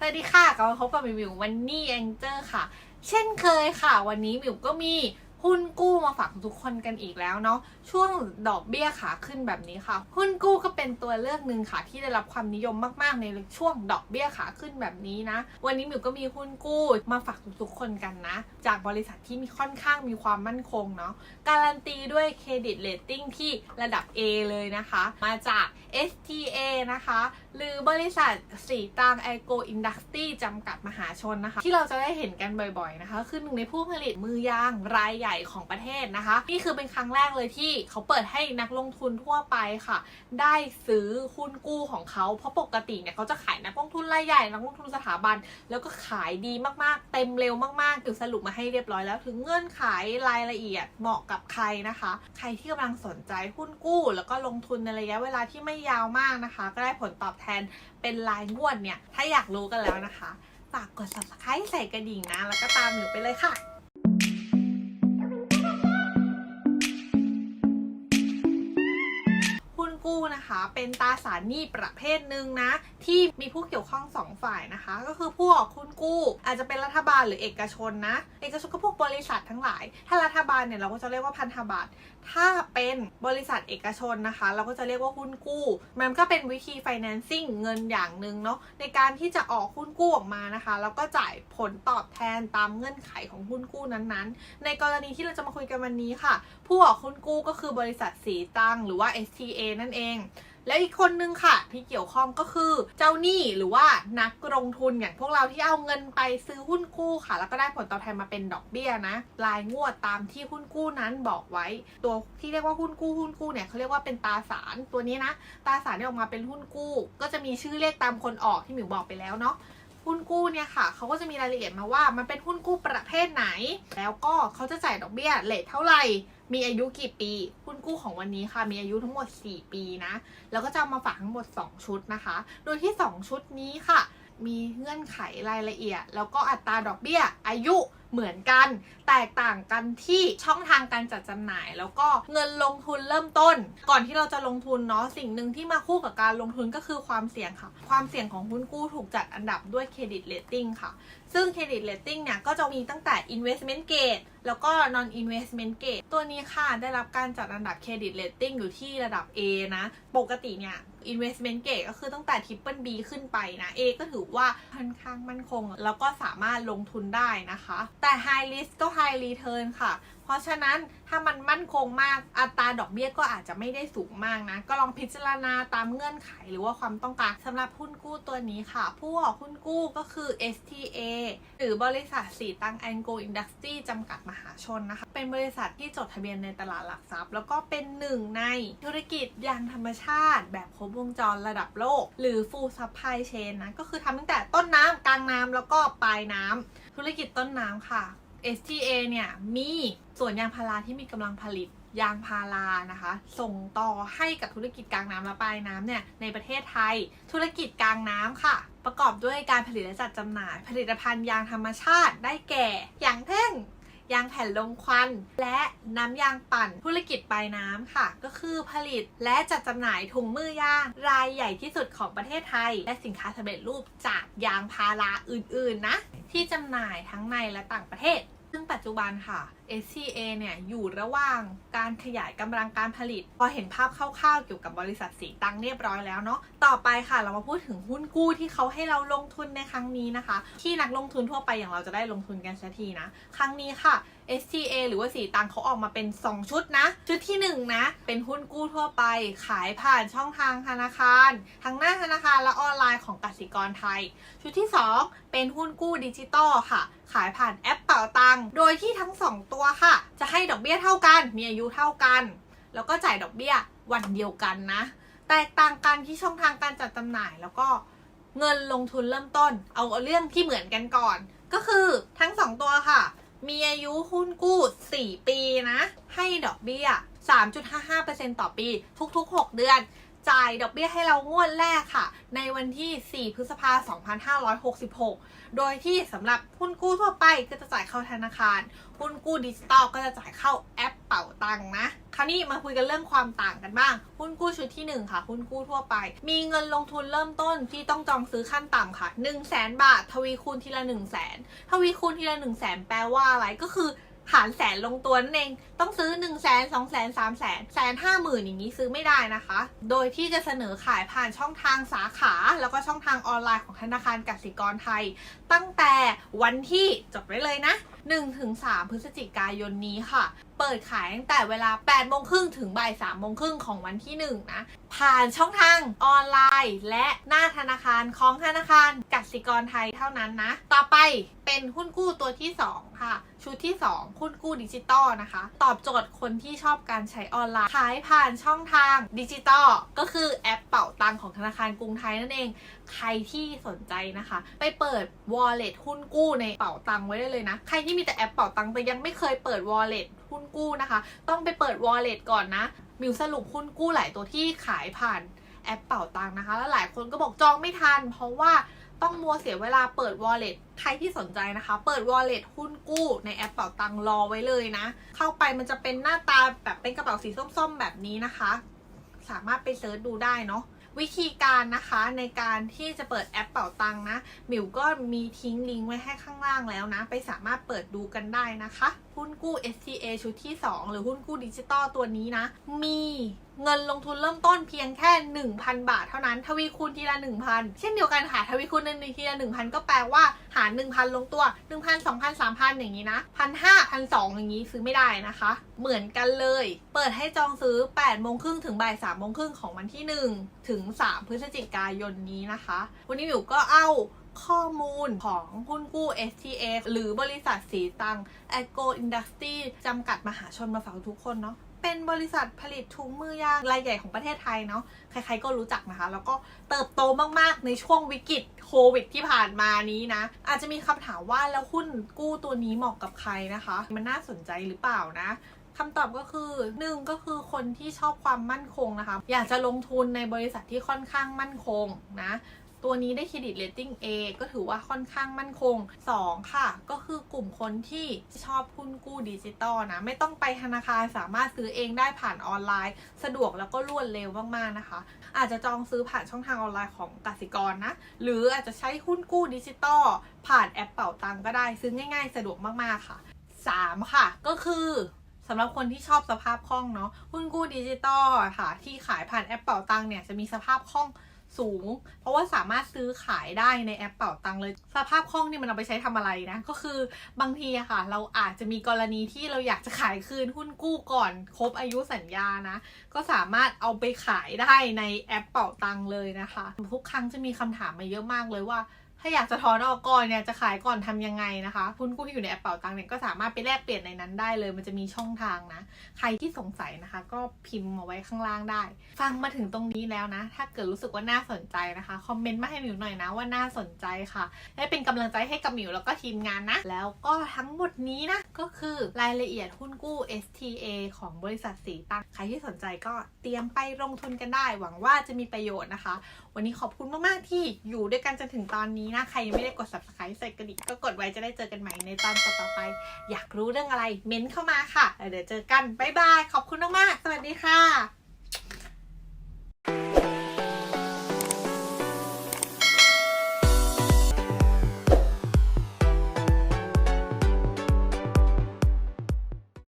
สวัสดีค่ะกลับมาพบกับมิวมิววันนี้แองเจอร์ค่ะ เช่นเคยค่ะ วันนี้มิวก็มีหุ้นกู้มาฝากทุกคนกันอีกแล้วเนาะช่วงดอกเบี้ยขาขึ้นแบบนี้ค่ะ หุ้นกู้ก็เป็นตัวเลือกหนึ่งค่ะ ที่ได้รับความนิยมมากๆ ในช่วงดอกเบี้ยขาขึ้นแบบนี้นะ วันนี้มิวก็มีหุ้นกู้มาฝากทุกๆคนกันนะ จากบริษัทที่มีค่อนข้างมีความมั่นคงเนาะการันตีด้วยเครดิตเรตติ้งที่ระดับ A เลยนะคะ มาจาก STA นะคะหรือบริษัทสีตางไอโกอินดัสตรีจำกัดมหาชนนะคะ ที่เราจะได้เห็นกันบ่อยๆนะคะ คือหนึ่งในผู้ผลิตมือยางรายใหญ่ของประเทศนะคะ นี่คือเป็นครั้งแรกเลยที่เขาเปิดให้นักลงทุนทั่วไปค่ะ ได้ซื้อหุ้นกู้ของเขา เพราะปกติเนี่ยเขาจะขายนักลงทุนรายใหญ่นักลงทุนสถาบัน แล้วก็ขายดีมากๆ เต็มเร็วมากๆถึงสรุปมาให้เรียบร้อยแล้ว ถึงเงื่อนไขรายละเอียดเหมาะกับใครนะคะ ใครที่กำลังสนใจหุ้นกู้ แล้วก็ลงทุนในระยะเวลาที่ไม่ยาวมากนะคะ ก็ได้ผลตอบแทนเป็นรายงวดเนี่ย ถ้าอยากรู้กันแล้วนะคะ ฝากกด subscribe ใส่กระดิ่งนะ แล้วก็ตามหนูไปเลยค่ะ นะคะ เป็นตราสารหนี้ประเภทหนึ่งนะ ที่มีผู้เกี่ยวข้องสองฝ่ายนะคะ ก็คือผู้ออกหุ้นกู้ อาจจะเป็นรัฐบาลหรือเอกชนนะ เอกชนก็พวกบริษัททั้งหลาย ถ้ารัฐบาลเนี่ยเราก็จะเรียกว่าพันธบัตรถ้าเป็นบริษัทเอกชนนะคะ เราก็จะเรียกว่าหุ้นกู้ มันก็เป็นวิธี financing เงินอย่างหนึ่งเนาะในการที่จะออกหุ้นกู้ออกมานะคะ แล้วก็จ่ายผลตอบแทนตามเงื่อนไขของหุ้นกู้นั้นๆ ในกรณีที่เราจะมาคุยกันวันนี้ค่ะ ผู้ออกหุ้นกู้ก็คือบริษัทสีตังหรือว่า STA นั่นเอง และอีกคนนึงค่ะ ที่เกี่ยวข้องก็คือเจ้าหนี้หรือว่านักลงทุนอย่างพวกเราที่เอาเงินไปซื้อหุ้นกู้ค่ะ แล้วก็ได้ผลตอบแทนมาเป็นดอกเบี้ยนะรายงวดตามที่หุ้นกู้นั้นบอกไว้ ตัวที่เรียกว่าหุ้นกู้หุ้นกู้เนี่ยเขาเรียกว่าเป็นตราสารตัวนี้นะตราสารที่ออกมาเป็นหุ้นกู้ ก็จะมีชื่อเรียกตามคนออกที่หมิวบอกไปแล้วเนาะ หุ้นกู้เนี่ยค่ะเขาก็จะมีรายละเอียดมาว่ามันเป็นหุ้นกู้ประเภทไหน แล้วก็เขาจะจ่ายดอกเบี้ยเลทเท่าไหร่ มีอายุกี่ปี หุ้นกู้ของวันนี้ค่ะ มีอายุทั้งหมด 4 ปีนะ แล้วก็จะเอามาฝากทั้งหมด 2 ชุดนะคะ โดยที่ 2 ชุดนี้ค่ะ มีเงื่อนไขรายละเอียด แล้วก็อัตราดอกเบี้ยอายุเหมือนกัน แตกต่างกันที่ช่องทางการจัดจำหน่าย แล้วก็เงินลงทุนเริ่มต้น ก่อนที่เราจะลงทุนเนาะสิ่งหนึ่งที่มาคู่กับการลงทุนก็คือความเสี่ยงค่ะ ความเสี่ยงของหุ้นกู้ถูกจัดอันดับด้วยเครดิตเรตติ้งค่ะ ซึ่งเครดิตเรตติ้งเนี่ยก็จะมีตั้งแต่ investment grade แล้วก็ non investment grade ตัวนี้ค่ะได้รับการจัดอันดับเครดิตเรตติ้งอยู่ที่ระดับ A นะ ปกติเนี่ย investment grade ก็คือตั้งแต่ triple B ขึ้นไปนะ A ก็ถือว่าค่อนข้างมั่นคง แล้วก็สามารถลงทุนได้นะคะ แต่ high risk ก็ high return ค่ะ เพราะฉะนั้นถ้ามันมั่นคงมากอัตราดอกเบี้ยก็อาจจะไม่ได้สูงมากนะ ก็ลองพิจารณาตามเงื่อนไขหรือว่าความต้องการสำหรับหุ้นกู้ตัวนี้ค่ะ ผู้ออกหุ้นกู้ก็คือ STA หรือบริษัทสีตังแองโกอินดัสตรีจำกัดมหาชนนะคะ เป็นบริษัทที่จดทะเบียนในตลาดหลักทรัพย์ แล้วก็เป็นหนึ่งในธุรกิจยางธรรมชาติ แบบครบวงจรระดับโลก หรือ full supply chain นะก็คือทำตั้งแต่ต้นน้ำกลางน้ำแล้วก็ปลายน้ำธุรกิจต้นน้ำค่ะ STA เนี่ยมีสวนยางพาราที่มีกำลังผลิตยางพารานะคะ ส่งต่อให้กับธุรกิจกลางน้ำและปลายน้ำเนี่ยในประเทศไทย ธุรกิจกลางน้ำค่ะ ประกอบด้วยการผลิตและจัดจำหน่าย ผลิตภัณฑ์ยางธรรมชาติได้แก่ยางเท่ง ยางแผ่นลมควัน และน้ำยางปั่นธุรกิจปลายน้ำค่ะ ก็คือผลิตและจัดจำหน่ายถุงมือยางรายใหญ่ที่สุดของประเทศไทย และสินค้าสำเร็จรูปจากยางพาราอื่นๆนะ ที่จำหน่ายทั้งในและต่างประเทศ ซึ่งปัจจุบันค่ะ SCA เนี่ยอยู่ระหว่างการขยายกำลังการผลิต พอเห็นภาพคร่าวๆเกี่ยวกับบริษัทสีตังเรียบร้อยแล้วเนาะต่อไปค่ะเรามาพูดถึงหุ้นกู้ที่เขาให้เราลงทุนในครั้งนี้นะคะ ที่นักลงทุนทั่วไปอย่างเราจะได้ลงทุนกันสักทีนะ ครั้งนี้ค่ะ STA หรือว่าสีตังเขาออกมาเป็น 2 ชุดนะ ชุดที่ 1 นะ เป็นหุ้นกู้ทั่วไป ขายผ่านช่องทางธนาคารทั้งหน้าธนาคารและออนไลน์ของกสิกรไทย ชุดที่ 2 เป็นหุ้นกู้ดิจิตอลค่ะ ขายผ่านแอปเป่าตัง โดยที่ทั้ง 2 ตัวค่ะ จะให้ดอกเบี้ยเท่ากัน มีอายุเท่ากัน แล้วก็จ่ายดอกเบี้ยวันเดียวกันนะ แตกต่างกันที่ช่องทางการจัดจำหน่ายแล้วก็เงินลงทุนเริ่มต้น เอาเรื่องที่เหมือนกันก่อน ก็คือทั้ง 2 ตัวค่ะ มีอายุหุ้นกู้ 4 ปีนะ ให้ดอกเบี้ย 3.55%ต่อปี ทุกๆ 6 เดือน จ่ายดอกเบี้ยให้เรางวดแรกค่ะ ในวันที่ 4 พฤษภาคม 2566 โดยที่สำหรับหุ้นกู้ทั่วไปก็จะจ่ายเข้าธนาคาร หุ้นกู้ดิจิตอลก็จะจ่ายเข้าแอปเป๋าตังนะ คราวนี้มาคุยกันเรื่องความต่างกันบ้าง หุ้นกู้ชุดที่ 1 ค่ะ หุ้นกู้ทั่วไป มีเงินลงทุนเริ่มต้นที่ต้องจองซื้อขั้นต่ำค่ะ 1 0 0 0 0แบาท ทวีคูณทีละ 1 0 0 0 0แทวีคูณทีละ 1 0 0 0 0แแปลว่าอะไรก็คือ หารแสนลงตัวนั่นเอง ต้องซื้อ 1 0 0 0 0 0 2 0 0 0 0 3 0 0 0 0 0แสนห้าหมื่นอย่างนี้ซื้อไม่ได้นะคะ โดยที่จะเสนอขายผ่านช่องทางสาขา แล้วก็ช่องทางออนไลน์ของธนาคารกสิกรไทย ตั้งแต่วันที่จดไว้เลยนะ 1-3 พฤศจิกายนนี้ค่ะ เปิดขายตั้งแต่เวลา8โมงครึ่งถึงบ่าย3โมงครึ่งของวันที่ 1 นะ ผ่านช่องทางออนไลน์ และหน้าธนาคารของธนาคารกสิกรไทยเท่านั้นนะ ต่อไป เป็นหุ้นกู้ตัวที่ 2 ค่ะ ชุดที่ 2 หุ้นกู้ดิจิตอลนะคะ ตอบโจทย์คนที่ชอบการใช้ออนไลน์ ขายผ่านช่องทางดิจิตอลก็คือแอปเป่าตังของธนาคารกรุงไทยนั่นเอง ใครที่สนใจนะคะ ไปเปิด wallet หุ้นกู้ในเป๋าตังไว้ได้เลยนะ ใครที่มีแต่แอปเป๋าตังแต่ยังไม่เคยเปิด wallet หุ้นกู้นะคะ ต้องไปเปิด wallet ก่อนนะ มิวสรุปหุ้นกู้หลายตัวที่ขายผ่านแอปเป่าตังนะคะ แล้วหลายคนก็บอกจองไม่ทัน เพราะว่า ต้องมัวเสียเวลาเปิด wallet ใครที่สนใจนะคะ เปิด wallet หุ้นกู้ในแอปเป่าตังรอไว้เลยนะ เข้าไปมันจะเป็นหน้าตาแบบเป็นกระเป๋าสีส้มๆ แบบนี้นะคะ สามารถไปเซิร์ชดูได้เนาะวิธีการนะคะในการที่จะเปิดแอปเป่าตังค์นะหมิวก็มีทิ้งลิงก์ไว้ให้ข้างล่างแล้วนะ ไปสามารถเปิดดูกันได้นะคะ หุ้นกู้ STA ชุดที่ 2 หรือหุ้นกู้ดิจิตอลตัวนี้นะ มีเงินลงทุนเริ่มต้นเพียงแค่ 1,000 บาทเท่านั้น ทวีคูณทีละ 1,000 เช่นเดียวกันค่ะ ทวีคูณหนึ่งทีละ 1,000 ก็แปลว่าหาร 1,000 ลงตัว 1,000 2,000 3,000 อย่างนี้นะ1,500 1,200อย่างนี้ซื้อไม่ได้นะคะ เหมือนกันเลย เปิดให้จองซื้อ8โมงครึ่งถึงบ่าย3โมงครึ่งของวันที่ 1 ถึง 3 พฤศจิกายนนี้นะคะ วันนี้หมิวก็เอา ข้อมูลของหุ้นกู้ STF หรือบริษัทสีตัง a g o Industry จำกัดมหาชนมาฝากทุกคนเนาะเป็นบริษัทผลิตถุงมือยางรายใหญ่ของประเทศไทยเนาะใครๆก็รู้จักนะคะ แล้วก็เติบโตมากๆในช่วงวิกฤตโควิดที่ผ่านมานี้นะ อาจจะมีคำถามว่าแล้วหุ้นกู้ตัวนี้เหมาะกับใครนะคะ มันน่าสนใจหรือเปล่านะคำตอบก็คือหนึ่งก็คือคนที่ชอบความมั่นคงนะคะ อยากจะลงทุนในบริษัทที่ค่อนข้างมั่นคงนะ ตัวนี้ได้เครดิตเรตติ้ง A ก็ถือว่าค่อนข้างมั่นคง 2 ค่ะ ก็คือกลุ่มคนที่ชอบหุ้นกู้ดิจิตอลนะ ไม่ต้องไปธนาคารสามารถซื้อเองได้ผ่านออนไลน์ สะดวกแล้วก็รวดเร็วมากๆนะคะ อาจจะจองซื้อผ่านช่องทางออนไลน์ของกสิกรนะ หรืออาจจะใช้หุ้นกู้ดิจิตอลผ่านแอปเป่าตังก็ได้ซื้อง่าย ๆ สะดวกมากๆค่ะ 3 ค่ะ ก็คือสำหรับคนที่ชอบสภาพคล่องเนาะหุ้นกู้ดิจิตอลค่ะ ที่ขายผ่านแอปเป่าตังเนี่ยจะมีสภาพคล่อง สูง เพราะว่าสามารถซื้อขายได้ในแอปเป่าตังเลย สภาพคล่องนี่มันเอาไปใช้ทำอะไรนะ ก็คือบางทีอะค่ะ เราอาจจะมีกรณีที่เราอยากจะขายคืนหุ้นกู้ก่อนครบอายุสัญญานะ ก็สามารถเอาไปขายได้ในแอปเป่าตังเลยนะคะ ทุกครั้งจะมีคำถามมาเยอะมากเลยว่า ถ้าอยากจะถอนออกก่อนเนี่ยจะขายก่อนทำยังไงนะคะหุ้นกู้ที่อยู่ในแอปเป่าตังเนี่ยก็สามารถไปแลกเปลี่ยนในนั้นได้เลย มันจะมีช่องทางนะ ใครที่สงสัยนะคะ ก็พิมพ์มาไว้ข้างล่างได้ ฟังมาถึงตรงนี้แล้วนะ ถ้าเกิดรู้สึกว่าน่าสนใจนะคะ คอมเมนต์มาให้หมิวหน่อยนะว่าน่าสนใจค่ะได้เป็นกำลังใจให้กับหมิวแล้วก็ทีมงานนะ แล้วก็ทั้งหมดนี้นะ ก็คือรายละเอียดหุ้นกู้ STA ของบริษัทสีตังใครที่สนใจก็เตรียมไปลงทุนกันได้ หวังว่าจะมีประโยชน์นะคะ วันนี้ขอบคุณมากๆที่อยู่ด้วยกันจนถึงตอนนี้นะ ใครยังไม่ได้กด subscribe ใส่กระดิ่งก็กดไว้จะได้เจอกันใหม่ในตอนต่อไป อยากรู้เรื่องอะไร เม้นเข้ามาค่ะ เดี๋ยวเจอกัน บ๊ายบาย ขอบคุณมากๆ สวัสดีค่ะ